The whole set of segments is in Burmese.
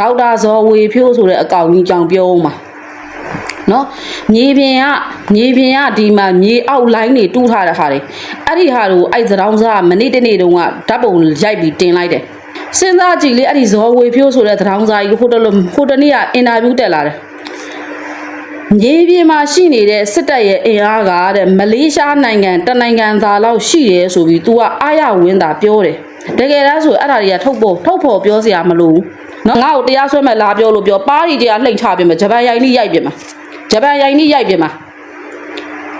ဒေါက်တာဇော်ဝေဖြိုးဆိုတဲ့အကောင်ကြီးကြောင်ပြောဦးမှာနော်မြေပြင်ကမြေပြင်ကဒီမှာမြေအောက်လိုင်းတွေတူးထားတဲ့ဟာတွေအဲ့ဒီဟာကိုအဲ့သတောင်းစားမနေ့တနေ့တုန်းကဓာတ်ပုံရိုက်ပြီးတင်လိုက်တယ်စဉ်းစားကြည့်လေအဲ့ဒီဇော်ဝေဖြိုးဆိုတဲ့သတောင်းစားကြီးဟိုတလို့ဟိုတနေ့ကအင်တာဗျူးတက်လာတယ်မြေပြင်မှာရှိနေတဲ့စစ်တပ်ရဲ့အင်အားကတဲ့မလေးရှားနိုင်ငံတနိုင်ငံသားလောက်ရှိရဲဆိုပြီး तू ကအာရဝင်းတာပြောတယ်တကယ်တမ်းဆိုအဲ့ဒါတွေကထုတ်ဖို့ထုတ်ဖို့ပြောစရာမလိုဘူး နော်ငါ့ကိုတရားစွဲမဲ့လာပြောလို့ပြောပါးရီတရားလှိမ့်ချပြင်မှာဂျပန်ရိုင်းနှိရိုက်ပြင်မှာဂျပန်ရိုင်းနှိရိုက်ပြင်မှာ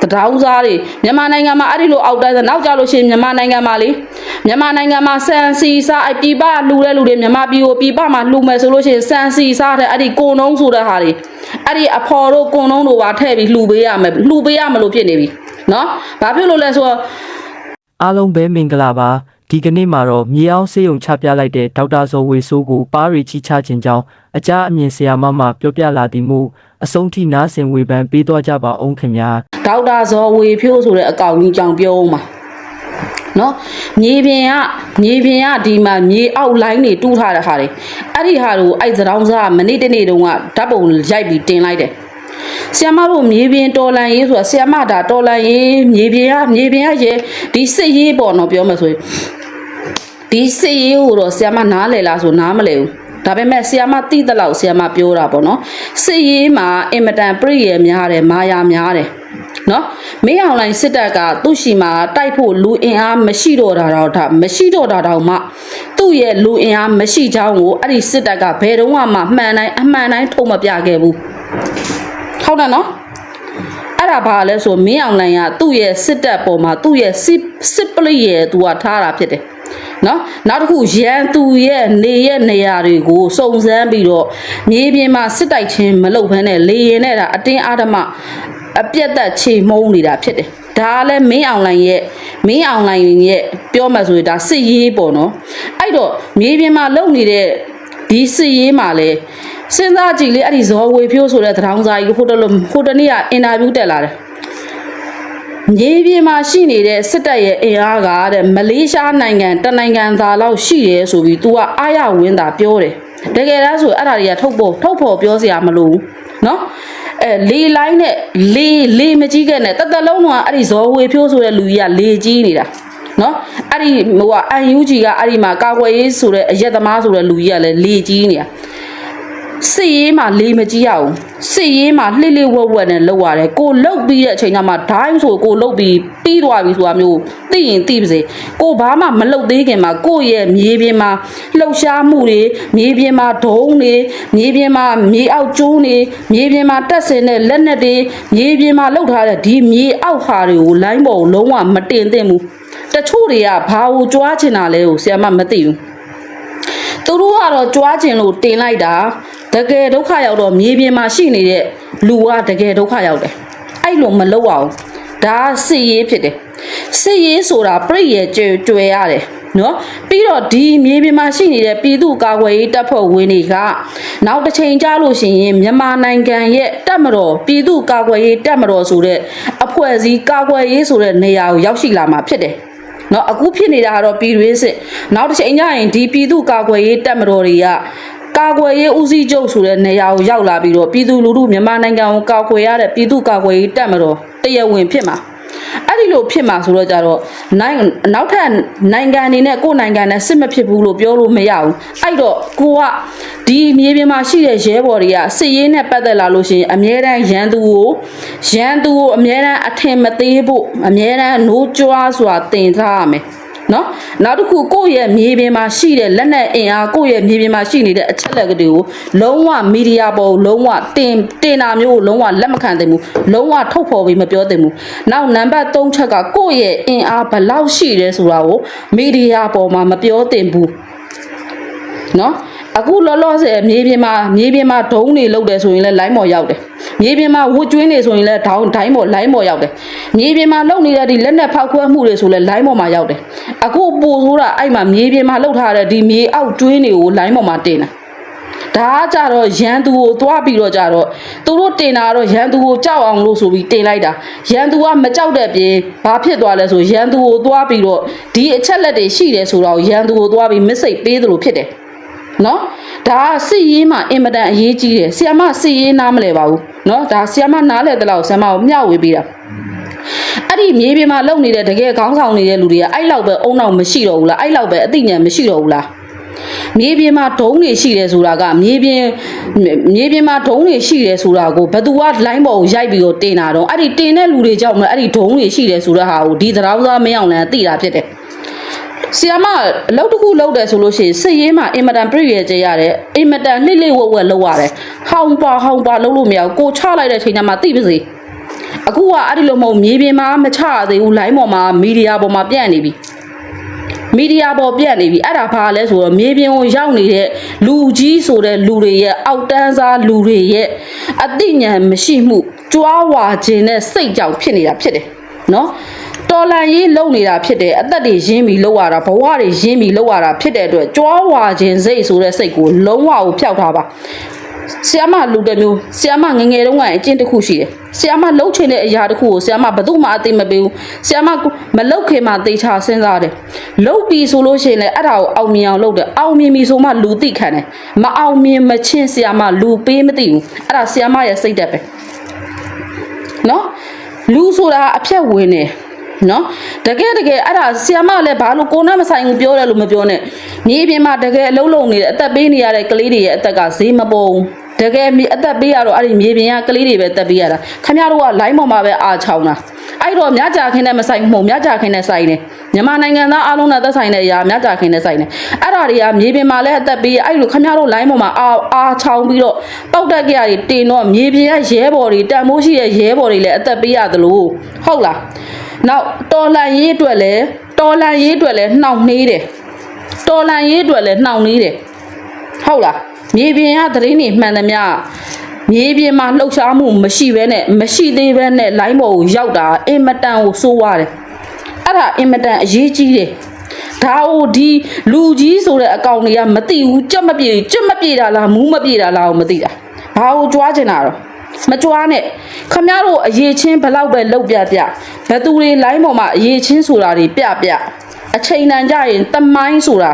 တတောင်းစားတွေမြန်မာနိုင်ငံမှာအဲ့ဒီလိုအောက်တိုင်းဆိုနောက်ကြလို့ရှိရင်မြန်မာနိုင်ငံမှာလေမြန်မာနိုင်ငံမှာစန်စီစားအပြည်ပလှူတဲ့လူတွေမြန်မာပြည်ကိုပြည်ပမှာလှူမယ်ဆိုလို့ရှိရင်စန်စီစားတဲ့အဲ့ဒီကိုနှုံးဆိုတဲ့ဟာတွေအဲ့ဒီအဖော်တို့ကိုနှုံးတို့ပါထည့်ပြီးလှူပေးရမယ်လှူပေးရမလို့ဖြစ်နေပြီနော်ဘာဖြစ်လို့လဲဆိုတော့အားလုံးပဲမင်္ဂလာပါ ဒီကနေ့မှာတော့မြေအောင်စေးုံချပြလိုက်တဲ့ဒေါက်တာဇော်ဝေဆိုးကိုပါရီချီချခြင်းကြောင့်အကြအမြင်ဆရာမမပြောပြလာသည်မို့အဆုံးထိနားဆင်ဝေဖန်ပေးသွားကြပါအောင်ခင်ဗျာဒေါက်တာဇော်ဝေဖြိုးဆိုတဲ့အကောင်ကြီးကြောင်ပြောဦးမှာနော်မြေပြင်ကမြေပြင်ကဒီမှာမြေအောက်လိုင်းတွေတူးထားတဲ့ဟာတွေအဲ့ဒီဟာကိုအဲ့သတောင်းစားမနေ့တနေ့တုန်းကဓာတ်ပုံရိုက်ပြီးတင်လိုက်တယ်ဆီယမတို့မြေပြင်တော်လန်ရေးဆိုတာဆီယမဒါတော်လန်ရေးမြေပြင်ကမြေပြင်ကရေဒီစစ်ရေးပေါ့နော်ပြောမယ်ဆိုရင် ဒီစစ်ရေးကိုတော့ဆီယမနားလည်လားဆိုနားမလည်ဘူးဒါပေမဲ့ဆီယမတိတဲ့လောက်ဆီယမပြောတာပေါ့နော်စစ်ရေးမှာအင်မတန်ပြည့်ရများတယ်မာယာများတယ်နော်မင်းအောင်လိုင်းစစ်တပ်ကသူ့ရှိမှာတိုက်ဖို့လူအင်အားမရှိတော့တာတော့ဒါမရှိတော့တာတော့မှသူ့ရဲ့လူအင်အားမရှိချောင်းကိုအဲ့ဒီစစ်တပ်ကဘယ်တော့မှမှန်တိုင်းအမှန်တိုင်းထုံမပြခဲ့ဘူးဟုတ်တယ်နော်အဲ့ဒါဘာလဲဆိုမင်းအောင်လိုင်ကသူ့ရဲ့စစ်တပ်ပေါ်မှာသူ့ရဲ့စစ်စစ်ပလိရဲ့သူကထားတာဖြစ်တယ် နော်နောက်တစ်ခုရန်သူရဲ့နေရဲ့နေရာတွေကိုစုံစမ်းပြီးတော့မြေပြင်မှာစစ်တိုက်ခြင်းမလုပ်ဘဲနဲ့လေရင်နဲ့ဒါအတင်းအာဓမအပြက်သက်ချေမှုန်းနေတာဖြစ်တယ်ဒါကလည်းမင်းအောင်လိုင်ရဲ့မင်းအောင်လိုင်ရဲ့ပြောမှဆိုရင်ဒါစစ်ရေးပေါ့နော်အဲ့တော့မြေပြင်မှာလုပ်နေတဲ့ဒီစစ်ရေးမှာလဲစဉ်းစားကြည့်လေအဲ့ဒီဇော်ဝေဖြိုးဆိုတဲ့သတောင်းစားကြီးဟိုတလို့ဟိုတနေ့ကအင်တာဗျူးတက်လာတယ် မြေပြင်မှာရှိနေတဲ့စစ်တပ်ရဲ့အင်အားကတဲ့မလေးရှားနိုင်ငံတနိုင်ငံသားလောက်ရှိရဲဆိုပြီး तू ကအာရဝင်းတာပြောတယ်တကယ်တမ်းဆိုအဲ့ဒါတွေကထုတ်ဖို့ထုတ်ဖို့ပြောစရာမလိုဘူးเนาะအဲလေလိုင်းနဲ့လေလေမကြီးခဲ့နဲ့တသက်လုံးကအဲ့ဒီဇော်ဝေဖြိုးဆိုတဲ့လူကြီးကလေကြီးနေတာနော်အဲ့ဒီဟိုကအန်ယူဂျီကအဲ့ဒီမှာကာကွယ်ရေးဆိုတဲ့အရက်သမားဆိုတဲ့လူကြီးကလည်းလေကြီးနေတာ စစ်ရေးမှာလေးမကြည့်ရအောင်စစ်ရေးမှာလှစ်လှစ်ဝက်ဝက်နဲ့လောက်ရတယ်ကိုလုတ်ပြီးတဲ့အချိန်ကျမှဒိုင်းဆိုကိုလုတ်ပြီးပြီးသွားပြီဆိုတာမျိုးသိရင်သိပါစေကိုဘာမှမလုတ်သေးခင်မှာကိုယ့်ရဲ့မြေပြင်မှာလှုပ်ရှားမှုတွေမြေပြင်မှာဒုံးတွေမြေပြင်မှာမြေအောက်ကျိုးတွေမြေပြင်မှာတက်ဆင်တဲ့လက်နက်တွေမြေပြင်မှာလှုပ်ထားတဲ့ဒီမြေအောက်ဟာတွေကိုလိုင်းပေါ်ကိုလုံးဝမတင်သင့်ဘူးတချို့တွေကဘာကိုကြွားချင်တာလဲကိုဆရာမမသိဘူးသူတို့ကတော့ကြွားကျင်လို့တင်လိုက်တာ တကယ်ဒုက္ခရောက်တော့မြေပြင်မှာရှိနေတဲ့လူကတကယ်ဒုက္ခရောက်တယ်အဲ့လိုမလုပ်အောင်ဒါစစ်ရေးဖြစ်တယ်စစ်ရေးဆိုတာပြည့်ရဲ့ကြွယ်ကြွယ်ရတယ်နော်ပြီးတော့ဒီမြေပြင်မှာရှိနေတဲ့ပြည်သူ့ကာကွယ်ရေးတပ်ဖွဲ့ဝင်တွေကနောက်တစ်ချိန်ကြာလို့ရှိရင်မြန်မာနိုင်ငံရဲ့တပ်မတော်ပြည်သူ့ကာကွယ်ရေးတပ်မတော်ဆိုတဲ့အဖွဲ့အစည်းကာကွယ်ရေးဆိုတဲ့နေရာကိုရောက်ရှိလာမှာဖြစ်တယ်နော်အခုဖြစ်နေတာကတော့ပြည်တွင်းစစ်နောက်တစ်ချိန်ကျရင်ဒီပြည်သူ့ကာကွယ်ရေးတပ်မတော်တွေက ကာကွယ်ရေးဦးစီးချုပ်ဆိုတဲ့နေရာကိုရောက်လာပြီးတော့ပြည်သူလူထုမြန်မာနိုင်ငံကိုကာကွယ်ရတဲ့ပြည်သူကာကွယ်ရေးတပ်မတော်တရားဝင်ဖြစ်မှာအဲ့ဒီလိုဖြစ်မှာဆိုတော့ကြတော့နိုင်နောက်ထပ်နိုင်ငံအနေနဲ့ကိုယ့်နိုင်ငံနဲ့စစ်မဖြစ်ဘူးလို့ပြောလို့မရဘူးအဲ့တော့ကိုကဒီမြေပြင်မှာရှိတဲ့ရဲဘော်တွေကစစ်ရေးနဲ့ပတ်သက်လာလို့ရှိရင်အမြဲတမ်းရန်သူကိုရန်သူကိုအမြဲတမ်းအထင်မသေးဖို့အမြဲတမ်းနိုးကြွားစွာတင်ထားရမယ် နော်နောက်တစ်ခုကိုယ့်ရဲ့မြေပြင်မှာရှိတဲ့လက်နက်အင်အားကိုယ့်ရဲ့မြေပြင်မှာရှိနေတဲ့အချက်လက်ကတွေကိုလုံးဝမီဒီယာပေါ်ကိုလုံးဝတင်တင်တာမျိုးကိုလုံးဝလက်မခံသင့်ဘူးလုံးဝထုတ်ဖော်ပြီးမပြောသင့်ဘူးနောက်နံပါတ်3ချက်ကကိုယ့်ရဲ့အင်အားဘယ်လောက်ရှိလဲဆိုတာကိုမီဒီယာပေါ်မှာမပြောသင့်ဘူးနော်အခုလောလောဆယ်မြေပြင်မှာမြေပြင်မှာဒုံးတွေလုတ်တယ်ဆိုရင်လည်းလိုင်းမော်ရောက်တယ် မြေပြင်မှာဝှကျွင်းနေဆိုရင်လည်းဒေါင်းဒိုင်းမော်လိုင်းမော်ရောက်တယ်မြေပြင်မှာလုတ်နေတဲ့ဒီလက်နက်ဖောက်ခွဲမှုတွေဆိုလည်းလိုင်းမော်မှာရောက်တယ်အခုပို့ဆိုတာအဲ့မှာမြေပြင်မှာလုတ်ထားတဲ့ဒီမြေအောက်ကျွင်းတွေကိုလိုင်းမော်မှာတင်တာဒါကကြတော့ရန်သူကိုသွားပြီးတော့ကြတော့သူတို့တင်တာကတော့ရန်သူကိုကြောက်အောင်လို့ဆိုပြီးတင်လိုက်တာရန်သူကမကြောက်တဲ့ပြင်ဘာဖြစ်သွားလဲဆိုရန်သူကိုသွားပြီးတော့ဒီအချက်လက်တွေရှိတယ်ဆိုတော့ရန်သူကိုသွားပြီးမစ်စိတ်ပေးသလိုဖြစ်တယ်နော်ဒါကစစ်ရေးမှာအင်မတန်အရေးကြီးတယ်ဆီယမစစ်ရေးနားမလဲပါဘူး နော်ဒါဆီယမနားလဲတဲ့လောက်ဆီယမကိုမျှဝေပေးတာအဲ့ဒီမြေပြင်မှာလုံနေတဲ့တကယ်ခေါင်းဆောင်နေတဲ့လူတွေကအဲ့လောက်ပဲအုံနောက်မရှိတော့ဘူးလားအဲ့လောက်ပဲအသိဉာဏ်မရှိတော့ဘူးလားမြေပြင်မှာဒုံးတွေရှိတယ်ဆိုတာကမြေပြင်မြေပြင်မှာဒုံးတွေရှိတယ်ဆိုတာကိုဘသူကလိုင်းပေါ်ကိုရိုက်ပြီးတော့တင်တာတော့အဲ့ဒီတင်တဲ့လူတွေကြောင့်မအဲ့ဒီဒုံးတွေရှိတယ်ဆိုတဲ့ဟာကိုဒီသရောင်းသားမင်းအောင်လန်သိတာဖြစ်တယ် ဆီယမအလုပ်တစ်ခုလုပ်တယ်ဆိုလို့ရှိရင်စစ်ရေးမှာအင်မတန်ပြည့်ရကြရတယ်အင်မတန်လှိမ့်လိမ့်ဝက်ဝက်လုပ်ရတယ်ဟောင်ပါဟောင်ပါလုပ်လို့မရဘူးကိုချလိုက်တဲ့အချိန်ကျမှသိပါစေအခုကအဲ့ဒီလိုမဟုတ်မြေပြင်မှာမချရသေးဘူးလိုင်းပေါ်မှာမီဒီယာပေါ်မှာပြန့်နေပြီမီဒီယာပေါ်ပြန့်နေပြီအဲ့ဒါဘာလဲဆိုတော့မြေပြင်ကိုရောက်နေတဲ့လူကြီးဆိုတဲ့လူတွေရဲ့အောက်တန်းစားလူတွေရဲ့အသိဉာဏ်မရှိမှုကြွားဝါခြင်းနဲ့စိတ်ကြောင့်ဖြစ်နေတာဖြစ်တယ်နော် တော်လန်ရေးလုံနေတာဖြစ်တယ်အသက်တွေရင်းပြီးလုံရတာဘဝတွေရင်းပြီးလုံရတာဖြစ်တဲ့အတွက်ကြွားဝါခြင်းစိတ်ဆိုတဲ့စိတ်ကိုလုံးဝကိုဖျောက်ထားပါဆီယမလူတစ်မျိုးဆီယမငငယ်တုန်းကအကျင့်တစ်ခုရှိတယ်ဆီယမလှုပ်ချင်တဲ့အရာတစ်ခုကိုဆီယမဘယ်သူမှအသိမပေးဘူးဆီယမမလှုပ်ခင်မှသေချာစဉ်းစားတယ်လှုပ်ပြီးဆိုလို့ရှိရင်လည်းအဲ့ဒါကိုအောင်မြင်အောင်လုပ်တယ်အောင်မြင်ပြီဆိုမှလူသိခံတယ်မအောင်မြင်မချင်းဆီယမလူပေးမသိဘူးအဲ့ဒါဆီယမရဲ့စိတ်သက်ပဲနော်လူဆိုတာအဖြက်ဝင်နေ နော်တကယ်တကယ်အဲ့ဒါဆီယမလည်းဘာလို့ကိုယ်နဲ့မဆိုင်ဘူးပြောတယ်လို့မပြောနဲ့မြေပြင်မှာတကယ်အလုံးလုံးနေတဲ့အသက်ပေးနေရတဲ့ကလေးတွေရဲ့အသက်ကဈေးမပေါ်ဘူးတကယ်မြေအသက်ပေးရတော့အဲ့ဒီမြေပြင်ကကလေးတွေပဲတက်ပေးရတာခင်ဗျားတို့ကလိုင်းပေါ်မှာပဲအာချောင်းတာအဲ့တော့မြကြခင်းနဲ့မဆိုင်ဘူးမဟုတ်မြကြခင်းနဲ့ဆိုင်နေမြန်မာနိုင်ငံသားအားလုံးနဲ့သက်ဆိုင်တဲ့အရာမြကြခင်းနဲ့ဆိုင်နေအဲ့ဒါတွေကမြေပြင်မှာလည်းအသက်ပေးရအဲ့လိုခင်ဗျားတို့လိုင်းပေါ်မှာအာအာချောင်းပြီးတော့ပောက်တက်ကြရတွေတင်တော့မြေပြင်ကရဲဘော်တွေတန်မိုးရှိတဲ့ရဲဘော်တွေလည်းအသက်ပေးရသလိုဟုတ်လား နောက်တော်လန်ရေးအတွက်လည်းတော်လန်ရေးအတွက်လည်းနှောင့်နှေးတယ်တော်လန်ရေးအတွက်လည်းနှောင့်နှေးတယ်ဟုတ်လားမြေပြင်ကသတင်းတွေမှန်သမျှမြေပြင်မှာလှုပ်ရှားမှုမရှိဘဲနဲ့မရှိသေးဘဲနဲ့လိုင်းပေါ်ကိုရောက်တာအင်မတန်ကိုစိုးရတယ်အဲ့ဒါအင်မတန်အရေးကြီးတယ်ဒါဟိုဒီလူကြီးဆိုတဲ့အကောင်တွေကမသိဘူးကြက်မပြေကြက်မပြေတာလားမူးမပြေတာလားကိုမသိတာဘာကိုကြွားချင်တာတော့ မကြွားနဲ့ခမရတို့အရေးချင်းဘလောက်ပဲလောက်ပြပြဘသူတွေလိုင်းပေါ်မှာအရေးချင်းဆိုတာတွေပြပြအချိန်တန်ကြရင်တမိုင်းဆိုတာ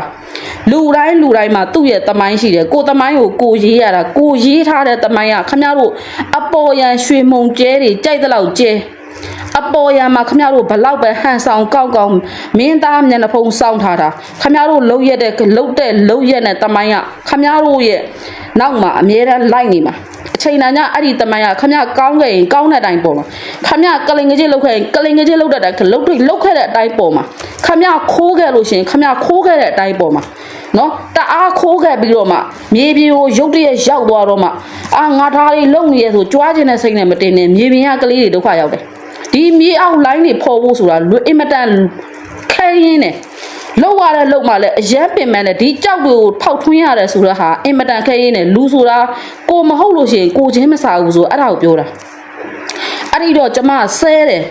လူတိုင်းလူတိုင်းမှာသူ့ရဲ့တမိုင်းရှိတယ်ကိုတမိုင်းကိုကိုရေးရတာကိုရေးထားတဲ့တမိုင်းကခမရတို့အပေါ်ရန်ရွှေမုံကျဲတွေကြိုက်တဲ့လောက်ကျဲ အပေါ်ရံမှာခမရတို့ဘလောက်ပဲဟန်ဆောင်ကောက်ကောက်မင်းသားမျက်နှာဖုံးစောင်းထားတာခမရတို့လှုပ်ရက်တဲ့လှုပ်တဲ့လှုပ်ရက်နဲ့တမိုင်းကခမရတို့ရဲ့နောက်မှာအမြဲတမ်းလိုက်နေမှာအချိန်တန်ညအဲ့ဒီတမိုင်းကခမရကောင်းခဲ့ရင်ကောင်းတဲ့အတိုင်းပေါ်မှာခမရကလင်ငကြီးလှုပ်ခဲ့ရင်ကလင်ငကြီးလှုပ်တဲ့အတိုင်းလှုပ်တွေလှုပ်ခဲ့တဲ့အတိုင်းပေါ်မှာခမရခိုးခဲ့လို့ရှရင်ခမရခိုးခဲ့တဲ့အတိုင်းပေါ်မှာနော်တအားခိုးခဲ့ပြီးတော့မှမြေပြင်ကိုရုတ်တရက်ရောက်သွားတော့မှအာငါသားလေးလုံနေရဆိုကြွားခြင်းနဲ့စိတ်နဲ့မတင်နဲ့မြေပြင်ကကလေးတွေဒုက္ခရောက်တယ် ဒီမြေအောက်လိုင်းတွေဖော်ဖို့ဆိုတာလွအင်မတန်ခဲရင်းတယ်လောက်ရတဲ့လောက်မှလည်းအရန်ပင်ပန်းတယ်ဒီကြောက်တွေကိုထောက်ထွင်းရတယ်ဆိုတော့ဟာအင်မတန်ခဲရင်းတယ်လူဆိုတာကိုမဟုတ်လို့ရှိရင်ကိုချင်းမစားဘူးဆိုအဲ့ဒါကိုပြောတာအဲ့ဒီတော့ကျမဆဲတယ်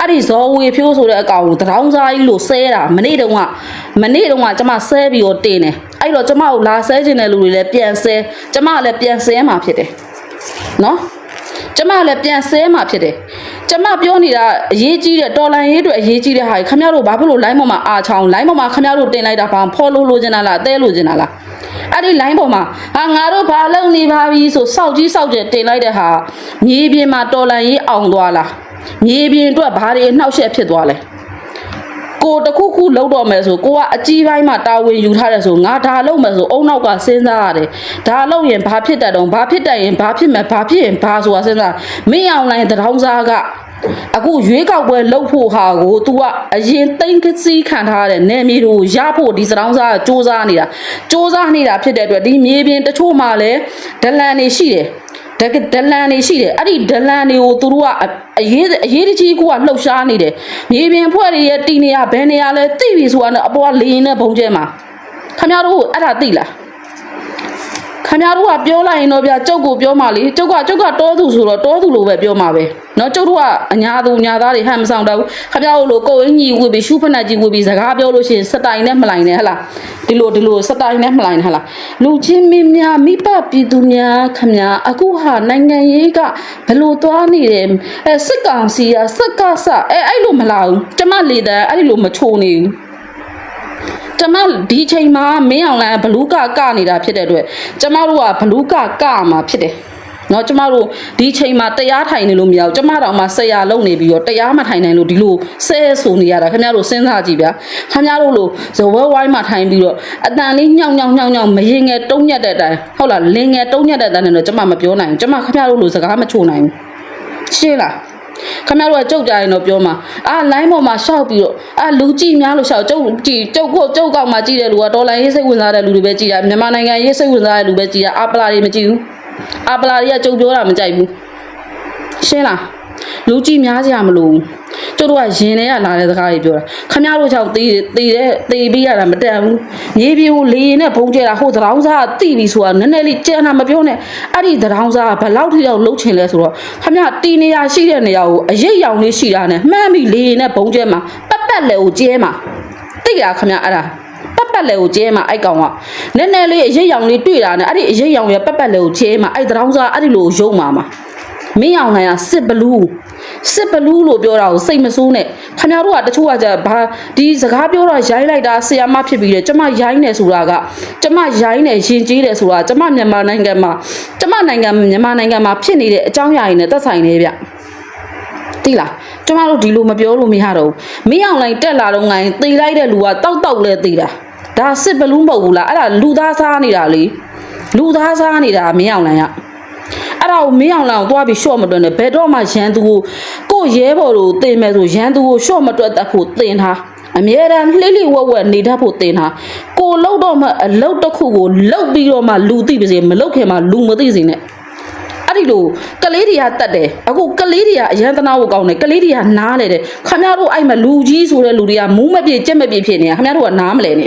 အဲ့ဒီဇော်ဝေဖြိုးဆိုတဲ့အကောင်ကိုတရောင်းစားကြီးလို့ဆဲတာမနေ့တုန်းကမနေ့တုန်းကကျမဆဲပြီးတော့တင်တယ်အဲ့တော့ကျမကိုလာဆဲခြင်းတဲ့လူတွေလည်းပြန်ဆဲကျမလည်းပြန်ဆဲမှာဖြစ်တယ်နော် ကျမလည်းပြန်ဆဲမှာဖြစ်တယ်ကျမပြောနေတာအရေးကြီးတဲ့တော်လန်ရေးအတွက်အရေးကြီးတဲ့ဟာကြီးခမရတို့ဘာဖြစ်လို့ line ပေါ်မှာအာချောင်း line ပေါ်မှာခမရတို့တင်လိုက်တာဘာဖော်လို့လိုချင်တာလားအသေးလိုချင်တာလားအဲ့ဒီ line ပေါ်မှာဟာငါတို့ဘာလုပ်နေပါပြီဆိုစောက်ကြီးစောက်ကျတင်လိုက်တဲ့ဟာမြေပြင်မှာတော်လန်ရေးအောင်သွားလားမြေပြင်အတွက်ဘာတွေအနှောက်အယှက်ဖြစ်သွားလဲ ကိုတခုခုလောက်တော့မယ်ဆိုကိုကအကြီးပိုင်းမှာတာဝန်ယူထားတယ်ဆိုငါဒါလုပ်မယ်ဆိုအုံနောက်ကစဉ်းစားရတယ်ဒါလုပ်ရင်ဘာဖြစ်တတ်တော့ဘာဖြစ်တတ်ရင်ဘာဖြစ်မယ်ဘာဖြစ်ရင်ဘာဆိုတာစဉ်းစားမင်းအောင်လိုင်းတထောင်စားကအခုရွေးကောက်ပွဲလုပ်ဖို့ဟာကို तू ကအရင်သိမ့်ကစီးခံထားတဲ့နယ်မြေတို့ရဖို့ဒီစတောင်းစားကစူးစမ်းနေတာစူးစမ်းနေတာဖြစ်တဲ့အတွက်ဒီမြေပြင်တချို့မှလည်းဒလန်နေရှိတယ် တကဒလန်နေရှိတယ်အဲ့ဒီဒလန်တွေကိုသူတို့ကအရေးအရေးတကြီးကိုကလှုပ်ရှားနေတယ်မြေပြင်ဖွဲ့တွေရဲ့တီနေရဘယ်နေရလဲသိပြီဆိုတာနဲ့အပေါ်ကလေရင်နဲ့ဘုံကျဲမှာခင်ဗျားတို့အဲ့ဒါသိလား ခင်ဗျားတို့ကပြောလိုက်ရင်တော့ဗျာကျုပ်ကိုပြောမှလေကျုပ်ကကျုပ်ကတောသူဆိုတော့တောသူလိုပဲပြောမှာပဲနော်ကျုပ်တို့ကအညာသူညာသားတွေဟန်မဆောင်တော့ဘူးခင်ဗျားတို့လိုကိုအင်းကြီးဝေပြီးရှုဖက်နဲ့ကြီးဝေပြီးစကားပြောလို့ရှိရင်စတိုင်နဲ့မလိုက်နဲ့ဟလားဒီလိုဒီလိုစတိုင်နဲ့မလိုက်နဲ့ဟလားလူချင်းမင်းများမိပပြည်သူများခင်ဗျားအခုဟာနိုင်ငံရေးကဘလို့သွားနေတယ်အဲစစ်ကောင်စီကစက်ကဆအဲအဲ့လိုမလာဘူးကျမလေတန်အဲ့လိုမချိုးနေဘူး ကျမဒီချိန်မှာမင်းအောင်လိုင်းကဘလူးကကနေတာဖြစ်တဲ့အတွက်ကျမတို့ကဘလူးကကမှာဖြစ်တယ်နော်ကျမတို့ဒီချိန်မှာတရားထိုင်နေလို့မရဘူးကျမတော်မှဆရာလုံနေပြီးတော့တရားမထိုင်နိုင်လို့ဒီလိုဆဲဆိုနေရတာခင်ဗျားတို့စဉ်းစားကြည့်ဗျာခင်ဗျားတို့လို့ဇဝဲဝိုင်းမှာထိုင်ပြီးတော့အတန်လေးညောင်ညောင်ညောင်ညောင်မရင်ငယ်တုံးညက်တဲ့အတိုင်းဟုတ်လားလင်ငယ်တုံးညက်တဲ့အတိုင်းနဲ့တော့ကျမမပြောနိုင်ဘူးကျမခင်ဗျားတို့လို့စကားမချိုနိုင်ဘူးရှင်းလား ခမရတို့ကကြုတ်ကြရင်တော့ပြောမှာအာလိုင်းပေါ်မှာရှောက်ပြီးတော့အာလူကြည့်များလို့ရှောက်ကြုတ်ကြည့်ကြုတ်ကိုကြုတ်ကောက်မှာကြည့်တဲ့လူကဒေါ်လာရေးစိတ်ဝင်စားတဲ့လူတွေပဲကြည့်တာမြန်မာနိုင်ငံရေးစိတ်ဝင်စားတဲ့လူပဲကြည့်တာအာပလာတွေမကြည့်ဘူးအာပလာတွေကကြုတ်ပြောတာမကြိုက်ဘူးရှင်းလား လူကြည့်များကြမလို့ကျတို့ကရင်ထဲကလာတဲ့စကားတွေပြောတာခမရတို့ကြောင့်တေးတေးတဲ့တေးပြီးရတာမတန်ဘူးမြေပြေကိုလေရင်နဲ့ဘုံကျဲတာဟိုသရောင်းစားတိပြီဆိုတာနည်းနည်းလေးကြံတာမပြောနဲ့အဲ့ဒီသရောင်းစားကဘယ်လောက်ထိတော့လှုပ်ချင်လဲဆိုတော့ခမရတီနေရရှိတဲ့နေရာကိုအရိပ်ရောင်လေးရှိတာနဲ့မှန်းပြီးလေရင်နဲ့ဘုံကျဲမှာပတ်ပတ်လဲကိုကျဲမှာတိတ်ရခမရအဲ့ဒါပတ်ပတ်လဲကိုကျဲမှာအဲ့ကောင်ကနည်းနည်းလေးအရိပ်ရောင်လေးတွေ့တာနဲ့အဲ့ဒီအရိပ်ရောင်ရဲ့ပတ်ပတ်လဲကိုကျဲမှာအဲ့သရောင်းစားအဲ့ဒီလိုရုံမှာမှာ မင်းအောင်နိုင်ကစစ်ဘလူးစစ်ဘလူးလို့ပြောတာကိုစိတ်မဆိုးနဲ့ခင်ဗျားတို့ကတချို့ကကြဘာဒီစကားပြောတော့ရိုင်းလိုက်တာဆီယာမဖြစ်ပြီးတယ်ကျမရိုင်းနေဆိုတာကကျမရိုင်းနေရင်ကျေးတယ်ဆိုတာကျမမြန်မာနိုင်ငံမှာကျမနိုင်ငံမြန်မာနိုင်ငံမှာဖြစ်နေတဲ့အကြောင်းအရာတွေနဲ့သက်ဆိုင်နေဗျတိလားကျမတို့ဒီလိုမပြောလို့မရတော့ဘူးမင်းအောင်လိုက်တက်လာတော့ငိုင်းသေလိုက်တဲ့လူကတောက်တောက်လဲသေတာဒါစစ်ဘလူးမဟုတ်ဘူးလားအဲ့ဒါလူသားစားနေတာလေလူသားစားနေတာမင်းအောင်လိုင်က အဲ့ဒါကိုမင်းအောင်လောင်သွားပြီးရှော့မတွက်နဲ့ဘယ်တော့မှရန်သူကိုကို့ရဲဘော်တို့တင်မဲ့ဆိုရန်သူကိုရှော့မတွက်တတ်ဖို့တင်ထားအမြဲတမ်းလှိလိဝက်ဝက်နေတတ်ဖို့တင်ထားကိုလှုပ်တော့မှအလုတ်တစ်ခုကိုလှုပ်ပြီးတော့မှလူသိပါစေမလှုပ်ခင်မှလူမသိစေနဲ့အဲ့ ဒီလိုကလေးတွေကတတ်တယ်အခုကလေးတွေကအရန်သနာဖို့ကောင်းတယ်ကလေးတွေကနားလေတယ်ခမရတို့အဲ့မှာလူကြီးဆိုတဲ့လူတွေကမူးမပြည့်ကြက်မပြည့်ဖြစ်နေတာခမရတို့ကနားမလဲနေ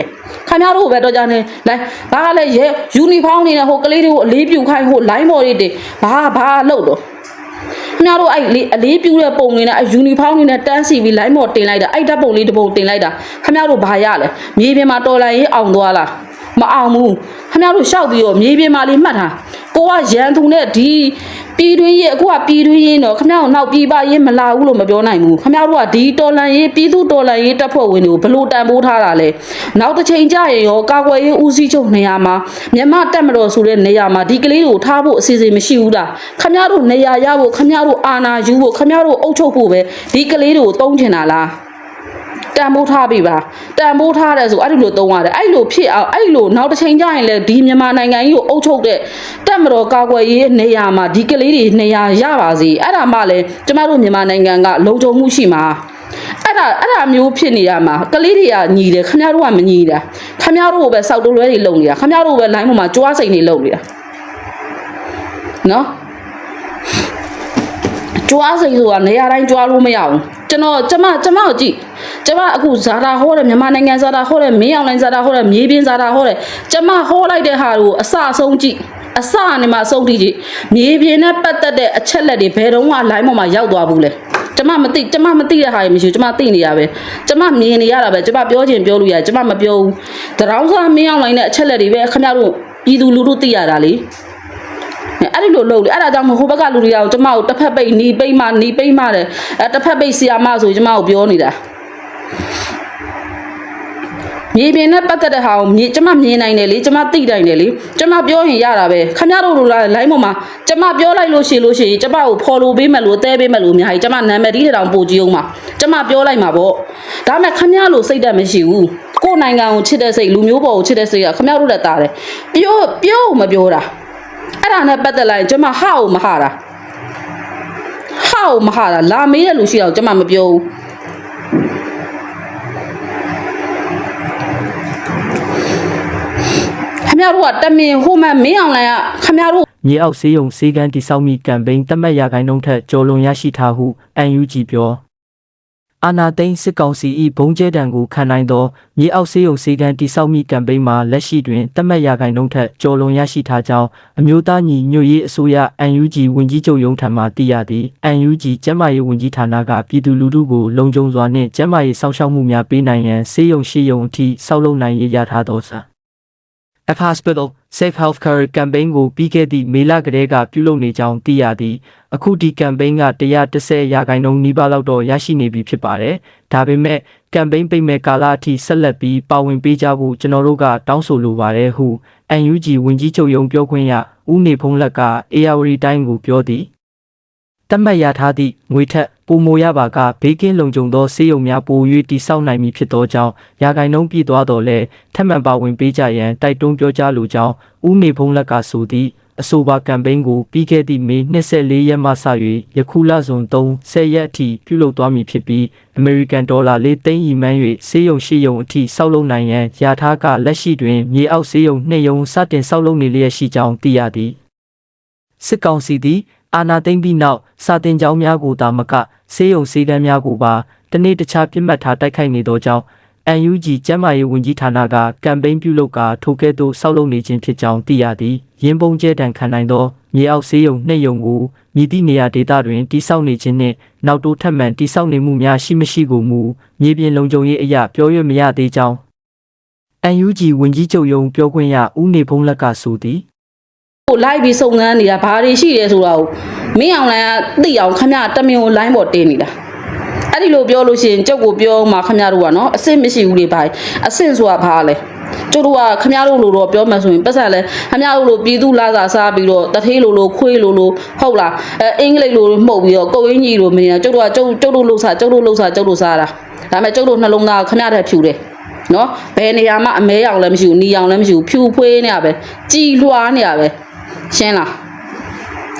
ခမရတို့ပဲတော့ကြနေလိုက်ဘာကလဲရဲယူနီဖောင်းနေတဲ့ဟိုကလေးတွေကိုအလေးပြုခိုင်းဟိုလိုင်းဘော်တွေတင်ဘာဘာလို့တော့ခင်ဗျားတို့အဲ့လေအလေးပြူတဲ့ပုံလေးနဲ့အယူနီဖောင်းလေးနဲ့တန်းစီပြီးလိုင်းမော်တင်လိုက်တာအဲ့ဓာတ်ပုံလေးတစ်ပုံတင်လိုက်တာခင်ဗျားတို့ဘာရလဲမြေပြင်မှာတော်လိုင်းရေးအောင်သွားလားမအောင်ဘူးခင်ဗျားတို့ရှောက်ပြီးတော့မြေပြင်မှာလေးမှတ်ထား ကိုကရန်သူနဲ့ဒီပြည်တွင်းရေးအခုကပြည်တွင်းရေးတော့ခင်ဗျားတို့နောက်ပြည်ပရေးမလာဘူးလို့မပြောနိုင်ဘူးခင်ဗျားတို့ကဒီတော်လန်ရေးပြည်သူတော်လန်ရေးတပ်ဖွဲ့ဝင်တွေကိုဘလို့တန်ဖိုးထားတာလဲနောက်တစ်ချိန်ကျရင်ရောကာကွယ်ရေးဦးစီးချုပ်နေရာမှာမြန်မာတက်မတော်ဆိုတဲ့နေရာမှာဒီကလေးတွေကိုထားဖို့အစီအစဉ်မရှိဘူးလားခင်ဗျားတို့နေရာရဖို့ခင်ဗျားတို့အာဏာယူဖို့ခင်ဗျားတို့အုပ်ချုပ်ဖို့ပဲဒီကလေးတွေကိုတုံးချင်တာလား တန်ဖိုးထားပြီပါတန်ဖိုးထားတယ်ဆိုအဲ့ဒီလိုသုံးရတယ်အဲ့ဒီလိုဖြစ်အောင်အဲ့ဒီလိုနောက်တစ်ချိန်ကျရင်လေဒီမြန်မာနိုင်ငံကြီးကိုအုပ်ချုပ်တဲ့တက်မတော်ကာကွယ်ရေးနေရာမှာဒီကလေးတွေနေရာရပါစေအဲ့ဒါမှလည်းကျမတို့မြန်မာနိုင်ငံကလုံခြုံမှုရှိမှာအဲ့ဒါအဲ့ဒါမျိုးဖြစ်နေရမှာကလေးတွေကညီတယ်ခင်ဗျားတို့ကမညီတာခင်ဗျားတို့ကပဲစောက်တုံးလွဲတွေလုံနေတာခင်ဗျားတို့ကပဲလိုင်းပေါ်မှာကြွားစိန်တွေလုံနေတာနော် ကြွားစိတ်ဆိုတာနေရာတိုင်းကြွားလို့မရအောင်ကျွန်တော်ကျမကျမကိုကြည့်ကျမအခုဇာတာဟောတယ်မြန်မာနိုင်ငံဇာတာဟောတယ်မင်းအောင်လိုင်းဇာတာဟောတယ်မြေပြင်ဇာတာဟောတယ်ကျမဟောလိုက်တဲ့ဟာကိုအစအဆုံးကြည့်အစကနေမှအဆုံးထိကြည့်မြေပြင်နဲ့ပတ်သက်တဲ့အချက်လက်တွေဘယ်တော့မှလိုင်းပေါ်မှာရောက်သွားဘူးလဲကျမမသိကျမမသိတဲ့ဟာတွေမရှိဘူးကျမသိနေရပဲကျမမြင်နေရတာပဲကျမပြောချင်ပြောလို့ရတယ်ကျမမပြောဘူးတရောင်းစားမင်းအောင်လိုင်းတဲ့အချက်လက်တွေပဲခင်ဗျားတို့ပြည်သူလူထုသိရတာလေ အဲ့ဒီလိုလုပ်လေအဲ့ဒါကြောင့်မဟိုဘက်ကလူတွေကကျမကိုတစ်ဖက်ပိတ်နီးပိတ်မှနီးပိတ်မှတယ်အဲတစ်ဖက်ပိတ်ဆီယာမဆိုကျမကိုပြောနေတာမြေပြင်နဲ့ပတ်သက်တဲ့ဟာကိုမြေကျမမြင်နိုင်တယ်လေကျမသိနိုင်တယ်လေကျမပြောရင်ရတာပဲခမရတို့လိုလားလိုင်းပေါ်မှာကျမပြောလိုက်လို့ရှိလို့ရှိရင်ကျမကို follow ပေးမယ်လို့အသေးပေးမယ်လို့အများကြီးကျမနာမည်ဒီတောင်ပို့ကြည့်အောင်ပါကျမပြောလိုက်မှာပေါ့ဒါပေမဲ့ခမရလို့စိတ်တက်မရှိဘူးကိုယ်နိုင်ငံကိုချစ်တဲ့စိတ်လူမျိုးပေါ်ကိုချစ်တဲ့စိတ်ကခမရတို့လည်းတာတယ်ပြောပြောမပြောတာ အဲ့ဒါနဲ့ပတ်သက်လိုက်ရင်ကျမဟာကိုမဟာတာဟာကိုမဟာတာလာမေးတဲ့လူရှိတော့ကျမမပြောဘူးခမရတို့ကတမင်ဟိုမှမင်းအောင်လိုင်ကခမရတို့မြေအောက်ဆေးရုံဆေးကန်းတိစောက်မိကမ်ပိန်းတတ်မှတ်ရာခိုင်နှုန်းထက်ကျော်လွန်ရရှိထားဟု UNG ပြော အာနာသိန်းစစ်ကောင်စီ၏ဘုံကျဲတံကိုခံနိုင်သောမြေအောက်ဆေးရုံဆေးကန်းတိစောက်မိကမ်ပိန်းမှာလက်ရှိတွင်တတ်မှတ်ရာခိုင်နှုန်းထက်ကျော်လွန်ရရှိထားကြောင်းအမျိုးသားညီညွတ်ရေးအစိုးရ UNG ဝန်ကြီးချုပ်ရုံးထံမှသိရသည် UNG ကျန်းမာရေးဝန်ကြီးဌာနကပြည်သူလူထုကိုလုံခြုံစွာနှင့်ကျန်းမာရေးစောင့်ရှောက်မှုများပေးနိုင်ရန်ဆေးရုံရှိရုံအထိစောက်လုပ်နိုင်ရရထားသောစာ F Hospital Safe Healthcare Campaign ကိုပြီးခဲ့သည့်မေလကတည်းကပြုလုပ်နေကြောင်းသိရသည်အခုဒီ campaign က130ရာခိုင်နှုန်းနီးပါးလောက်တော့ရရှိနေပြီဖြစ်ပါတယ်ဒါပေမဲ့ campaign ပိတ်မဲ့ကာလအထိဆက်လက်ပြီးပါဝင်ပေးကြဖို့ကျွန်တော်တို့ကတောင်းဆိုလိုပါတယ်ဟု UNG ဝန်ကြီးချုပ်ရုံးပြောခွင့်ရဦးနေဖုံးလက်က ARD တိုင်းကိုပြောသည် တတ်မှတ်ရထားသည့်ငွေထက်ပိုမိုရပါကဘေးကင်းလုံခြုံသောစေယုံများပို၍တည်ဆောက်နိုင်မည်ဖြစ်သောကြောင့်ရာဂိုင်နှုန်းပြည့်သွားတော်လဲထက်မှန်ပါဝင်ပေးကြရန်တိုက်တွန်းပြောကြားလိုကြောင်းဦးနေဖုံးလက်ကဆိုသည့်အဆိုပါကမ်ပိန်းကိုပြီးခဲ့သည့်မေ24ရက်မှစ၍ယခုလဇွန်3 10ရက်အထိပြုလုပ်သွားမည်ဖြစ်ပြီး American Dollar ၄သိန်းဤမှန်း၍စေယုံရှိယုံအထိဆောက်လုပ်နိုင်ရန်ယာထားကလက်ရှိတွင်မြေအောက်စေယုံနှစ်ယုံစတင်ဆောက်လုပ်နေလျက်ရှိကြောင်းသိရသည်စစ်ကောင်စီသည် အာဏာသိမ်းပြီးနောက်စာတင်ကြောင်းများကိုသာမကဆေးရုံဆေးကမ်းများကိုပါတနေ့တခြားပြစ်မှတ်ထားတိုက်ခိုက်နေသောကြောင့် UNG ကျန်းမာရေးဝန်ကြီးဌာနကကမ်ပိန်းပြုလုပ်ကာထိုကဲ့သို့ဆောက်လုပ်နေခြင်းဖြစ်ကြောင်းသိရသည်ရင်းပုံကျဲတံခံနိုင်သောမြေအောက်ဆေးရုံနှစ်ရုံကိုမြည်သည့်နေရာဒေသတွင်တိစောက်နေခြင်းနှင့်နောက်တိုးထပ်မံတိစောက်နေမှုများရှိမရှိကိုမူမြေပြင်လုံခြုံရေးအရာပြောရွမရသေးကြောင်း UNG ဝန်ကြီးချုပ်ရုံးပြောခွင့်ရဦးနေဖုံးလက်ကဆိုသည် ကိုလိုက်ပြီးစုံစမ်းနေတာဘာတွေရှိတယ်ဆိုတာကိုမင်းအောင်လိုင်းကသိအောင်ခမရတမင်ကိုလိုင်းပေါ်တင်းနေတာအဲ့ဒီလိုပြောလို့ရှိရင်ကျုပ်ကိုပြောမှခမရတို့ကနော်အစ်စ်မရှိဘူးလေဘာအစ်စ်ဆိုတာဘာလဲကျုပ်တို့ကခမရတို့လိုတော့ပြောမှဆိုရင်ပတ်စံလဲခမရတို့လိုပြည်သူလာစာစားပြီးတော့တထေးလိုလိုခွေးလိုလိုဟုတ်လားအဲအင်္ဂလိပ်လိုလိုမှုတ်ပြီးတော့ကုတ်ရင်းကြီးလိုမင်းကကျုပ်တို့ကကျုပ်ကျုပ်တို့လှုပ်စားကျုပ်တို့လှုပ်စားကျုပ်တို့စားတာဒါပေမဲ့ကျုပ်တို့နှလုံးသားခမရတဲ့ဖြူတယ်နော်ဘယ်နေရာမှအမဲရောင်လည်းမရှိဘူးနီရောင်လည်းမရှိဘူးဖြူဖွေးနေရပဲကြည်လွှားနေရပဲ ရှင်းလား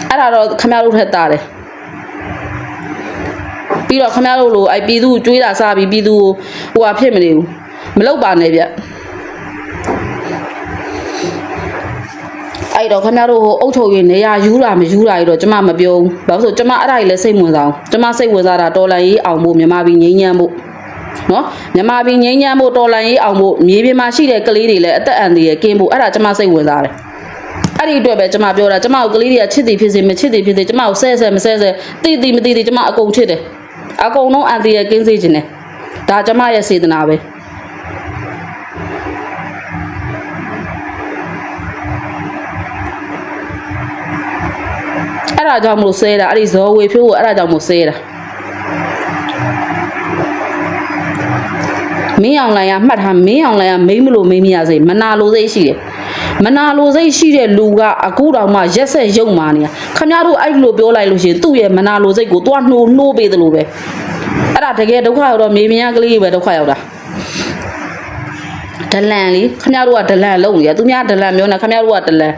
အဲ့ဒါတော့ခမရတို့ထက်တာတယ်ပြီးတော့ခမရတို့လိုအဲ့ပြည်သူကျွေးတာစားပြီးပြည်သူကိုဟိုဟာဖြစ်မနေဘူးမလောက်ပါနဲ့ဗျအဲ့တော့ခမရတို့ဟိုအုတ်ထုတ်ရနေရယူတာမယူတာကြီးတော့ကျမမပြောဘူးဘာလို့ဆိုကျမအဲ့ဒါကြီးလည်းစိတ်ဝင်စားအောင်ကျမစိတ်ဝင်စားတာတော်လန်ရေးအောင်ဖို့မြမပြီးငိမ့်ညမ်းဖို့နော်မြန်မာပြည်ငိမ့်ညမ်းဖို့တော်လန်ရေးအောင်ဖို့မြေပြင်မှာရှိတဲ့ကလေးတွေလည်းအသက်အန္တရာယ်ကင်းဖို့အဲ့ဒါကျမစိတ်ဝင်စားတယ် အဲ့ဒီအတွက်ပဲကျမပြောတာကျမကိုကလေးတွေကချစ်တယ်ဖြစ်စေမချစ်တယ်ဖြစ်စေကျမကိုဆဲဆဲမဆဲဆဲတိတိမတိတိကျမအကုန်ချစ်တယ်အကုန်လုံးအန္တရာယ်ကင်းစေခြင်းတယ်ဒါကျမရဲ့စေတနာပဲအဲ့ဒါကြောင့်မလို့ဆဲတာအဲ့ဒီဇော်ဝေဖြိုးကိုအဲ့ဒါကြောင့်မလို့ဆဲတာမင်းအောင်လိုင်ကမှတ်ထားမင်းအောင်လိုင်ကမိမ့်မလို့မိမ့်မရစေမနာလိုစိတ်ရှိတယ် မနာလိုစိတ်ရှိတဲ့လူကအခုတောင်မှရက်ဆက်ရုံမာနေတာခမရတို့အဲ့လိုပြောလိုက်လို့ရှိရင်သူ့ရဲ့မနာလိုစိတ်ကိုသွားနှိုးနှိုးပေးတယ်လို့ပဲအဲ့ဒါတကယ်ဒုက္ခရောက်တော့မြေမြန်းကလေးပဲဒုက္ခရောက်တာဒလန်လေခမရတို့ကဒလန်လုံးနေရသူများဒလန်မျိုးနဲ့ခမရတို့ကဒလန်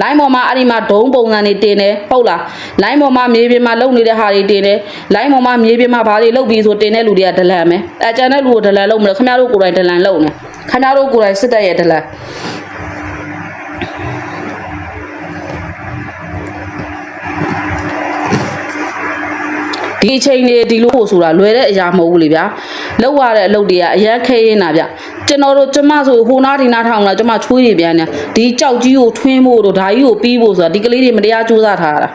လိုင်းပေါ်မှာအဲ့ဒီမှာဒုံပုံစံတွေတင်တယ်ဟုတ်လားလိုင်းပေါ်မှာမြေပြင်မှာလုံနေတဲ့ဟာတွေတင်တယ်လိုင်းပေါ်မှာမြေပြင်မှာဘာတွေလုံပြီးဆိုတင်တဲ့လူတွေကဒလန်ပဲအဲကျန်တဲ့လူကိုဒလန်လုံမလို့ခမရတို့ကိုယ်တိုင်ဒလန်လုံနေခမရတို့ကိုယ်တိုင်စစ်တပ်ရဲ့ဒလန် ဒီအချိန်တွေဒီလိုဟိုဆိုတာလွယ်တဲ့အရာမဟုတ်ဘူးလေဗျာလောက်ရတဲ့အလုပ်တွေကအရန်ခဲရင်းတာဗျကျွန်တော်တို့ကျမဆိုဟိုနားဒီနားထောင်လာကျမချွေးနေပြန်နေဒီကြောက်ကြီးကိုထွင်းဖို့တို့ဓာကြီးကိုပြီးဖို့ဆိုတာဒီကလေးတွေမတရားကြိုးစားထားတာ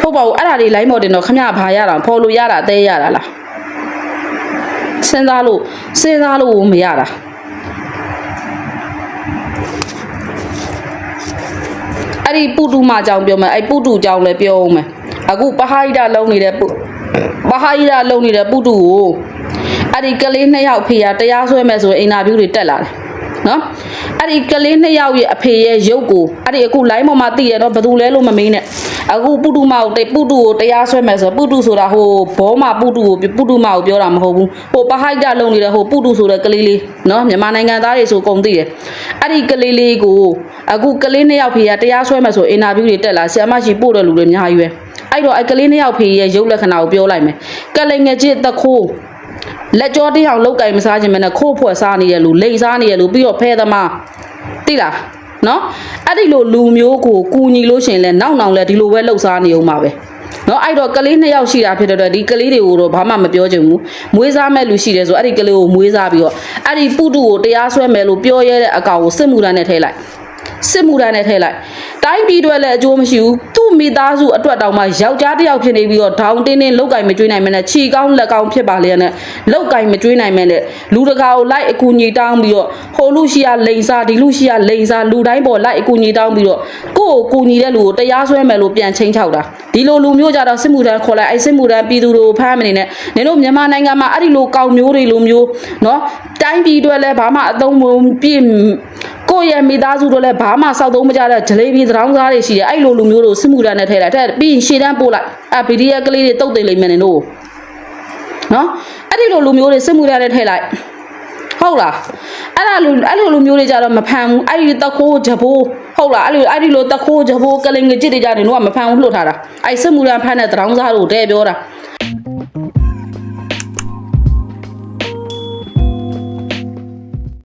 ဟုတ်ပါဘူးအဲ့ဒါတွေ line မော်တင်တော့ခမရဘာရတာဖော်လို့ရတာအသေးရတာလားစဉ်းစားလို့စဉ်းစားလို့မရတာ အဲ့ဒီပုတုမအကြောင်းပြောမယ်အဲ့ပုတုအကြောင်းလည်းပြောအောင်မယ်အခုပဟိုက်တာလုံးနေတဲ့ပုပဟိုက်တာလုံးနေတဲ့ပုတုကိုအဲ့ဒီကလေးနှစ်ယောက်ဖေးရတရားစွဲမယ်ဆိုရင်အင်တာဗျူးတွေတက်လာတယ် နော်အဲ့ဒီကလေးနှစ်ယောက်ရဲ့အဖေရဲ့ရုပ်ကိုအဲ့ဒီအခု line ပေါ်မှာသိရတော့ဘယ်သူလဲလို့မမေးနဲ့အခုပုတုမကိုတေပုတုကိုတရားစွဲမယ်ဆိုပုတုဆိုတာဟိုဘောမပုတုကိုပုတုမကိုပြောတာမဟုတ်ဘူးဟိုပဟိုက်တာလုံနေတဲ့ဟိုပုတုဆိုတဲ့ကလေးလေးနော်မြန်မာနိုင်ငံသားတွေဆိုကုန်သိတယ်အဲ့ဒီကလေးလေးကိုအခုကလေးနှစ်ယောက်ဖေးရတရားစွဲမယ်ဆိုအင်တာဗျူးတွေတက်လာဆရာမရှိပို့တဲ့လူတွေအများကြီးပဲအဲ့တော့အဲ့ကလေးနှစ်ယောက်ဖေးရဲ့ရုပ်လက္ခဏာကိုပြောလိုက်မယ်ကလိန်ငယ်ချစ်တခိုး လက်ကြောတိအောင်လောက်ကင်မစားခြင်းမနဲ့ခိုးဖွဲ့စားနေရလူလိန်စားနေရလူပြီးတော့ဖဲသမားတိလားနော်အဲ့ဒီလိုလူမျိုးကိုကူညီလို့ရှရင်လဲနောက်နောက်လဲဒီလိုပဲလှုပ်စားနေအောင်ပါပဲနော်အဲ့တော့ကလေးနှစ်ယောက်ရှိတာဖြစ်တဲ့အတွက်ဒီကလေးတွေကိုတော့ဘာမှမပြောချင်ဘူးမွေးစားမဲ့လူရှိတယ်ဆိုအဲ့ဒီကလေးကိုမွေးစားပြီးတော့အဲ့ဒီပုတုကိုတရားစွဲမယ်လို့ပြောရဲတဲ့အကောင်ကိုစစ်မှုထမ်းနဲ့ထည့်လိုက် စစ်မှုထမ်းနဲ့ထည့်လိုက်တိုင်းပြည်တွေလည်းအကျိုးမရှိဘူးသူ့မိသားစုအတွက်တောင်မှယောက်ျားတစ်ယောက်ဖြစ်နေပြီးတော့ဒေါင်းတင်းတင်းလောက်ကင်မကျွေးနိုင်မနဲ့ခြီကောင်းလက်ကောင်းဖြစ်ပါလေနဲ့လောက်ကင်မကျွေးနိုင်မနဲ့လူတကာကိုလိုက်အကူညီတောင်းပြီးတော့ဟိုလူရှိရလိန်စားဒီလူရှိရလိန်စားလူတိုင်းပေါ်လိုက်အကူညီတောင်းပြီးတော့ကိုယ့်ကိုကူညီတဲ့လူကိုတရားစွဲမယ်လို့ပြန်ချင်းချောက်တာဒီလိုလူမျိုးကြတော့စစ်မှုထမ်းခေါ်လိုက်အဲ့စစ်မှုထမ်းပြည်သူတွေကိုဖမ်းမနေနဲ့နင်တို့မြန်မာနိုင်ငံမှာအဲ့ဒီလိုကောက်မျိုးတွေလိုမျိုးနော်တိုင်းပြည်အတွက်လည်းဘာမှအသုံးမပြည့် ကိုယ့်ရဲ့မိသားစုတို့လည်းဘာမှစောက်သုံးမကြတဲ့ဂျလေးပြီးသံတော်စားတွေရှိတယ်အဲ့လိုလူမျိုးတို့စစ်မှုထမ်းနဲ့ထည့်လိုက်တဲ့ပြီးရင်ရှေ့တန်းပို့လိုက်အဗီဒီယကလေးတွေတုတ်သိမ့်လိမ့်မယ်နင်တို့နော်အဲ့ဒီလိုလူမျိုးတွေစစ်မှုထမ်းနဲ့ထည့်လိုက်ဟုတ်လားအဲ့ဒါလူအဲ့လိုလူမျိုးတွေကြတော့မဖမ်းဘူးအဲ့ဒီတခိုးဂျဘိုးဟုတ်လားအဲ့လိုအဲ့ဒီလိုတခိုးဂျဘိုးကလင်ငကြစ်တွေကြတယ်တို့ကမဖမ်းဘူးလွတ်ထားတာအဲ့စစ်မှုထမ်းဖမ်းတဲ့သံတော်စားတို့တဲ့ပြောတာ